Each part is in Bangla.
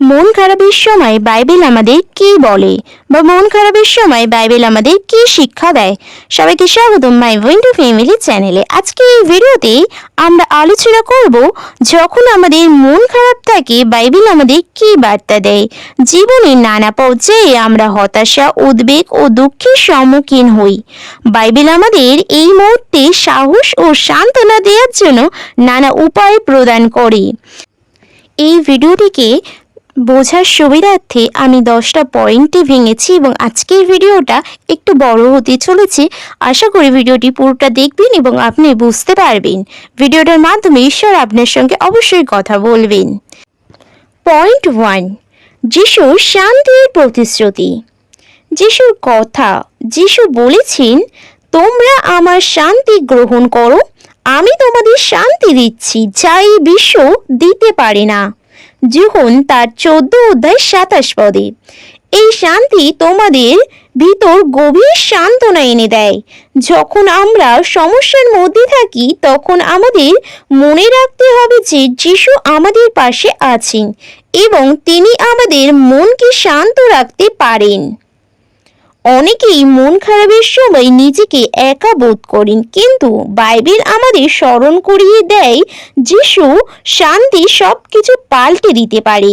মন খারাপের সময় বাইবেল আমাদের কি বলে? বা মন খারাপের সময় বাইবেল আমাদের কি শিক্ষা দেয়? সবাইকে স্বাগতম মাই উইন্ডো ফ্যামিলি চ্যানেলে। আজকে এই ভিডিওতে আমরা আলোচনা করব যখন আমাদের মন খারাপ থাকে, বাইবেল আমাদের কি বার্তা দেয়? জীবনের নানা পর্যায়ে আমরা হতাশা, উদ্বেগ ও দুঃখের সম্মুখীন হই। বাইবেল আমাদের এই মুহূর্তে সাহস ও সান্ত্বনা দেওয়ার জন্য নানা উপায় প্রদান করে। এই ভিডিওটিকে বোঝার সুবিধার্থে আমি দশটা পয়েন্টে ভেঙেছি এবং আজকের ভিডিওটা একটু বড় হতে চলেছে। আশা করি ভিডিওটি পুরোটা দেখবেন এবং আপনি বুঝতে পারবেন। ভিডিওটার মাধ্যমে ঈশ্বর আপনার সঙ্গে অবশ্যই কথা বলবেন। পয়েন্ট ওয়ান, যিশু শান্তির প্রতিশ্রুতি। যিশুর কথা, যিশু বলেছেন, তোমরা আমার শান্তি গ্রহণ করো, আমি তোমাদের শান্তি দিচ্ছি, যা এই বিশ্ব দিতে পারে না। যখন তার চোদ্দ অধ্যায় সাতাশ পদে, এই শান্তি তোমাদের ভিতর গভীর সান্ত্বনা এনে দেয়। যখন আমরা সমস্যার মধ্যে থাকি, তখন আমাদের মনে রাখতে হবে যে যিশু আমাদের পাশে আছেন এবং তিনি আমাদের মনকে শান্ত রাখতে পারেন। অনেকেই মন খারাপের সময় নিজেকে একা বোধ করেন, কিন্তু বাইবেল আমাদের স্মরণ করিয়ে দেয় যিশু শান্তি সব কিছু পাল্টে দিতে পারে।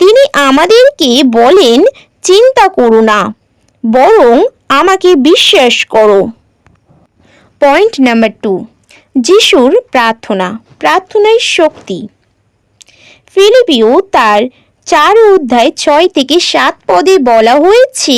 তিনি আমাদেরকে বলেন, চিন্তা করো না, বরং আমাকে বিশ্বাস করো। পয়েন্ট নাম্বার টু, যিশুর প্রার্থনা, প্রার্থনায় শক্তি। ফিলিপিও তার চার অধ্যায় ছয় থেকে সাত পদে বলা হয়েছে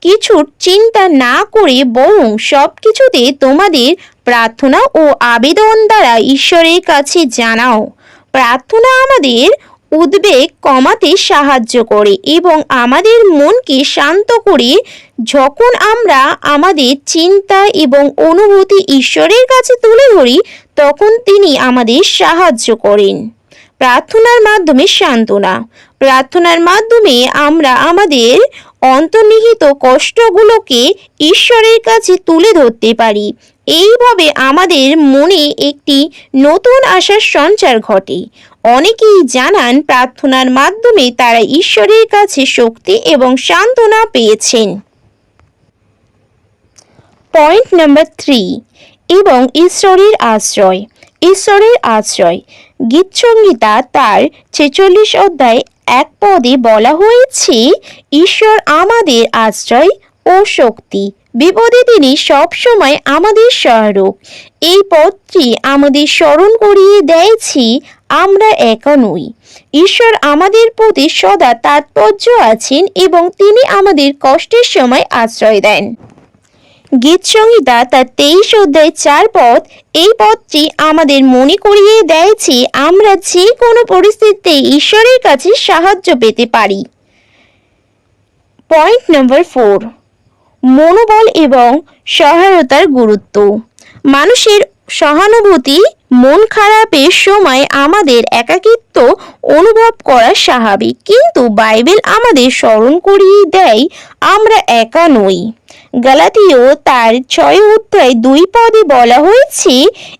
কিছুর চিন্তা না করে বরং সব কিছুতে তোমাদের প্রার্থনা ও আবেদন দ্বারা ঈশ্বরের কাছে জানাও। প্রার্থনা আমাদের উদ্বেগ কমাতে সাহায্য করে এবং আমাদের মনকে শান্ত করে যখন আমরা আমাদের চিন্তা এবং অনুভূতি ঈশ্বরের কাছে তুলে ধরি, তখন তিনি আমাদের সাহায্য করেন। প্রার্থনার মাধ্যমে সান্ত্বনা। প্রার্থনার মাধ্যমে আমরা আমাদের অন্তর্নিহিত কষ্টগুলোকে ঈশ্বরের কাছে তুলে ধরতে পারি। এইভাবে আমাদের মনে একটি নতুন আশার সঞ্চার ঘটে। অনেকেই জানান প্রার্থনার মাধ্যমে তারা ঈশ্বরের কাছে শক্তি এবং সান্ত্বনা পেয়েছেন। পয়েন্ট নাম্বার থ্রি, এবং ঈশ্বরের আশ্রয়। ঈশ্বরের আশ্রয়। গীতসংগীতা তার ছেচল্লিশ অধ্যায় এক পদে বলা হয়েছে, ঈশ্বর আমাদের আশ্রয় ও শক্তি। বিপদে তিনি সবসময় আমাদের সহায়ক। এই পদটি আমাদের স্মরণ করিয়ে দেয়ছি আমরা একা নই। ঈশ্বর আমাদের প্রতি সদা তাৎপর্য আছেন এবং তিনি আমাদের কষ্টের সময় আশ্রয় দেন। গীত সংহিতা তার তেইশ অধ্যায় চার পথ এই পথটি আমাদের মনে করিয়ে দেয় যে আমরা যে কোনো পরিস্থিতিতে ঈশ্বরের কাছে সাহায্য পেতে পারি। পয়েন্ট নম্বর ফোর মনোবল এবং সহায়তার গুরুত্ব। মানুষের সহানুভূতি মন খারাপের সময় আমাদের একাকিত্ব অনুভব করা স্বাভাবিক। কিন্তু বাইবেল আমাদের স্মরণ করিয়ে দেয়, আমরা একা নই। গালাতীয় তার ছয় অধ্যায় দুই পদে বলা হয়েছে,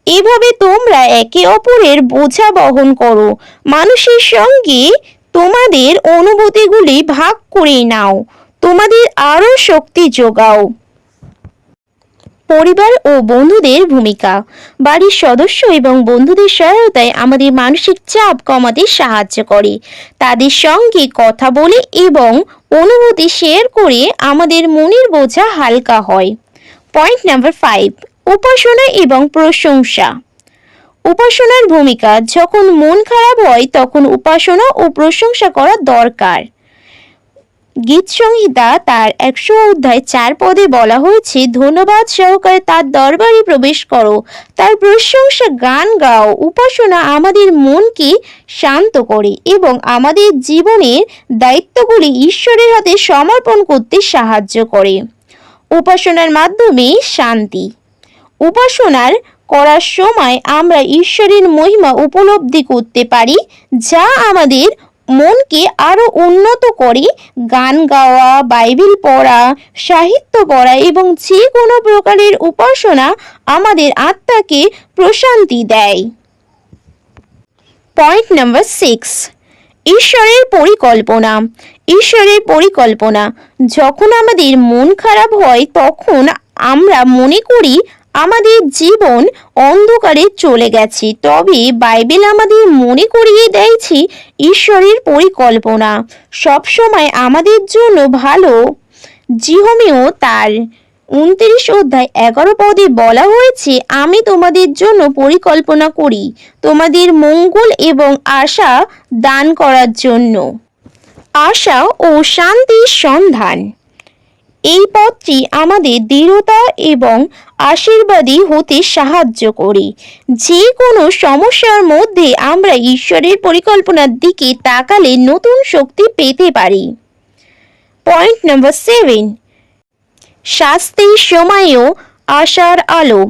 এভাবে তোমরা একে অপরের বোঝা বহন করো। মানুষের সঙ্গে তোমাদের অনুভূতিগুলি ভাগ করে নাও। তোমাদের আরও শক্তি যোগাও। পরিবার ও বন্ধুদের ভূমিকা। বাড়ির সদস্য এবং বন্ধুদের সহায়তায় আমাদের মানসিক চাপ কমাতে সাহায্য করে। তাদের সঙ্গে কথা বলে এবং অনুভূতি শেয়ার করে আমাদের মনের বোঝা হালকা হয়। পয়েন্ট নাম্বার ফাইভ উপাসনা এবং প্রশংসা। উপাসনার ভূমিকা, যখন মন খারাপ হয়, তখন উপাসনা ও প্রশংসা করা দরকার। গীত সংহিতা তার একশো অধ্যায় চার পদে বলা হয়েছে, ধন্যবাদ সহকারে তার দরবারে প্রবেশ করো। তার প্রশংসা, গান গাও। উপাসনা আমাদের মনকে শান্ত করে এবং আমাদের জীবনের দায়িত্বগুলি ঈশ্বরের হাতে সমর্পণ করতে সাহায্য করে। উপাসনার মাধ্যমে শান্তি। উপাসনার করার সময় আমরা ঈশ্বরের মহিমা উপলব্ধি করতে পারি, যা আমাদের মনকে আরও উন্নত করে, গান গাওয়া, বাইবেল পড়া, সাহিত্য পড়া এবং যে কোনো প্রকারের উপাসনা আমাদের আত্মাকে প্রশান্তি দেয়। পয়েন্ট নাম্বার সিক্স ঈশ্বরের পরিকল্পনা। ঈশ্বরের পরিকল্পনা, যখন আমাদের মন খারাপ হয়, তখন আমরা মনে করি আমাদের জীবন অন্ধকারে চলে গেছে, তবে বাইবেল আমাদের মনে করিয়ে দেয়ছি ঈশ্বরের পরিকল্পনা। সবসময় আমাদের জন্য ভালো। জিহমেও তার উনত্রিশ অধ্যায় এগারো পদে বলা হয়েছে, আমি তোমাদের জন্য পরিকল্পনা করি, তোমাদের মঙ্গল এবং আশা দান করার জন্য। আশা ও শান্তির সন্ধান। এই পথটি আমাদের দৃঢ়তা এবং আশীর্বাদী হতে সাহায্য করে। যে কোনো সমস্যার মধ্যে আমরা ঈশ্বরের পরিকল্পনার দিকে তাকালে নতুন শক্তি পেতে পারি। Point number seven. শাস্তির সময়েও আশার আলো।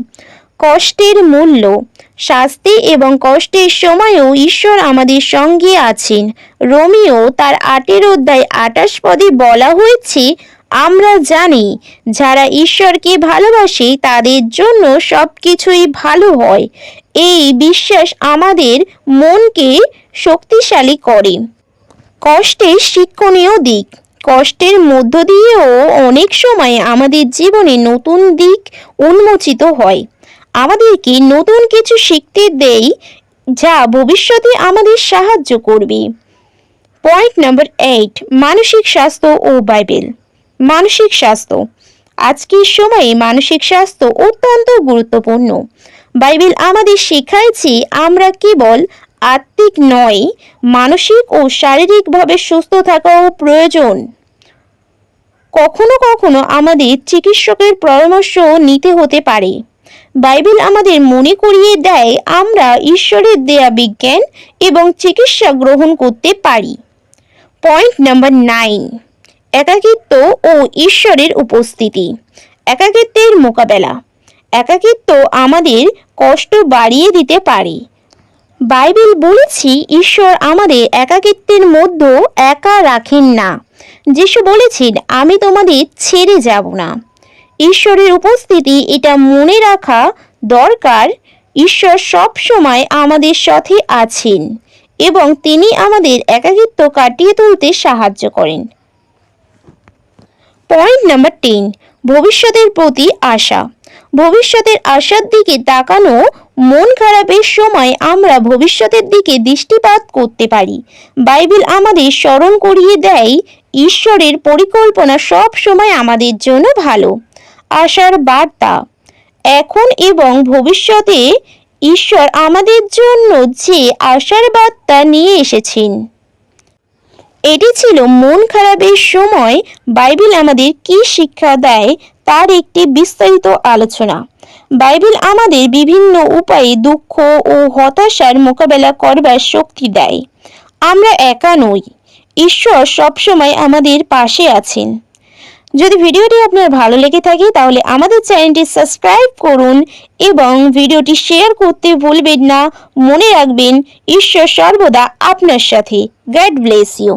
কষ্টের মূল্য। শাস্তি এবং কষ্টের সময়েও ঈশ্বর আমাদের সঙ্গে আছেন। রোমিও তার আটের অধ্যায় আটাশ পদে বলা হয়েছে আমরা জানি যারা ঈশ্বরকে ভালোবাসে তাদের জন্য সব কিছুই ভালো হয়। এই বিশ্বাস আমাদের মনকে শক্তিশালী করে। কষ্টের শিক্ষণীয় দিক। কষ্টের মধ্য দিয়েও অনেক সময় আমাদের জীবনে নতুন দিক উন্মোচিত হয়। আমাদেরকে নতুন কিছু শিখতে দেই যা ভবিষ্যতে আমাদের সাহায্য করবে। পয়েন্ট নাম্বার এইট, মানসিক স্বাস্থ্য ও বাইবেল। মানসিক স্বাস্থ্য। আজকের সময়ে মানসিক স্বাস্থ্য অত্যন্ত গুরুত্বপূর্ণ। বাইবেল আমাদের শেখায় আমরা কেবল আত্মিক নয় মানসিক ও শারীরিকভাবে সুস্থ থাকাও প্রয়োজন। কখনো কখনো আমাদের চিকিৎসকের পরামর্শ নিতে হতে পারে। বাইবেল আমাদের মনে করিয়ে দেয়, আমরা ঈশ্বরের দেয়া বিজ্ঞান এবং চিকিৎসা গ্রহণ করতে পারি। Point number nine. একাকিত্ব ও ঈশ্বরের উপস্থিতি, একাকিত্বের মোকাবেলা, একাকিত্ব আমাদের কষ্ট বাড়িয়ে দিতে পারে। বাইবেল বলেছি, ঈশ্বর আমাদের একাকিত্বের মধ্যে একা রাখেন না। যিশু বলেছেন, আমি তোমাদের ছেড়ে যাব না। ঈশ্বরের উপস্থিতি, এটা মনে রাখা দরকার। ঈশ্বর সব সময় আমাদের সাথে আছেন এবং তিনি আমাদের একাকিত্ব কাটিয়ে তুলতে সাহায্য করেন। পয়েন্ট নাম্বার টেন ভবিষ্যতের প্রতি আশা। ভবিষ্যতের আশার দিকে তাকানো, মন খারাপের সময় আমরা ভবিষ্যতের দিকে দৃষ্টিপাত করতে পারি। বাইবেল আমাদের স্মরণ করিয়ে দেয়, ঈশ্বরের পরিকল্পনা সব সময় আমাদের জন্য ভালো। আশার বার্তা। এখন এবং ভবিষ্যতে ঈশ্বর আমাদের জন্য যে আশার বার্তা নিয়ে এসেছেন। এটি ছিল মন খারাপের সময় বাইবেল আমাদের কি শিক্ষা দেয় তার একটি বিস্তারিত আলোচনা। বাইবেল আমাদের বিভিন্ন উপায়ে দুঃখ ও হতাশার মোকাবেলা করবার শক্তি দেয়। আমরা একা নই, ঈশ্বর সবসময় আমাদের পাশে আছেন। যদি ভিডিওটি আপনার ভালো লেগে থাকে তাহলে আমাদের চ্যানেলটি সাবস্ক্রাইব করুন এবং ভিডিওটি শেয়ার করতে ভুলবেন না। মনে রাখবেন, ঈশ্বর সর্বদা আপনার সাথে। God bless you